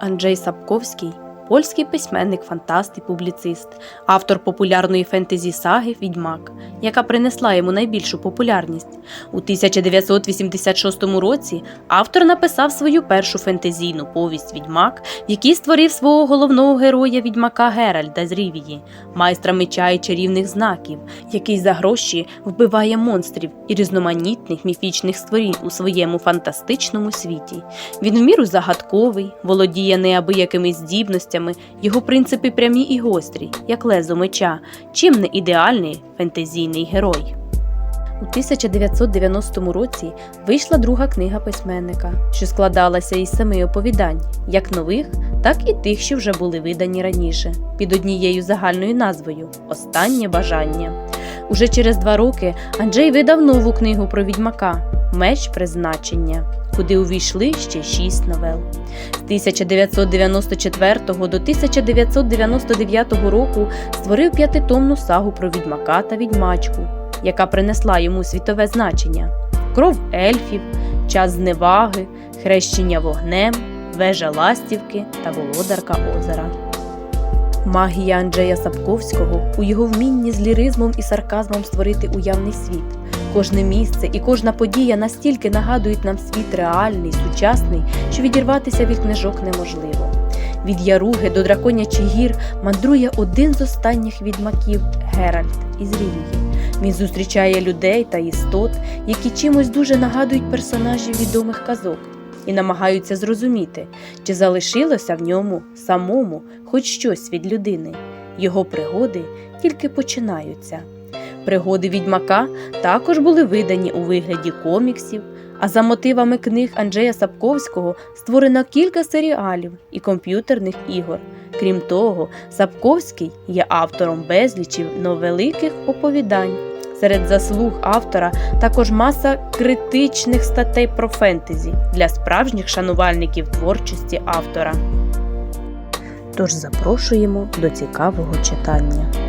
Анджей Сапковський польський письменник, фантаст і публіцист, автор популярної фентезі саги Відьмак, яка принесла йому найбільшу популярність. У 1986 році автор написав свою першу фентезійну повість Відьмак, в якій створив свого головного героя відьмака Геральда з Рівії, майстра меча і чарівних знаків, який за гроші вбиває монстрів і різноманітних міфічних створінь у своєму фантастичному світі. Він в міру загадковий, володіє неабиякими здібностями, його принципи прямі і гострі, як лезо меча, чим не ідеальний фентезійний герой. У 1990 році вийшла друга книга письменника, що складалася із семи оповідань, як нових, так і тих, що вже були видані раніше, під однією загальною назвою Останнє бажання. Уже через два роки Анджей видав нову книгу про відьмака Меч призначення, куди увійшли ще шість новел. З 1994 до 1999 року створив п'ятитомну сагу про відьмака та відьмачку, яка принесла йому світове значення: кров ельфів, час зневаги, хрещення вогнем, вежа ластівки та володарка озера. Магія Анджея Сапковського у його вмінні з ліризмом і сарказмом створити уявний світ. Кожне місце і кожна подія настільки нагадують нам світ реальний, сучасний, що відірватися від книжок неможливо. Від Яруги до драконячих гір мандрує один з останніх відьмаків Геральт із Рівії. Він зустрічає людей та істот, які чимось дуже нагадують персонажів відомих казок, і намагаються зрозуміти, чи залишилося в ньому самому хоч щось від людини. Його пригоди тільки починаються. Пригоди відьмака також були видані у вигляді коміксів, а за мотивами книг Анджея Сапковського створено кілька серіалів і комп'ютерних ігор. Крім того, Сапковський є автором безлічів новеликих оповідань. Серед заслуг автора також маса критичних статей про фентезі для справжніх шанувальників творчості автора. Тож запрошуємо до цікавого читання.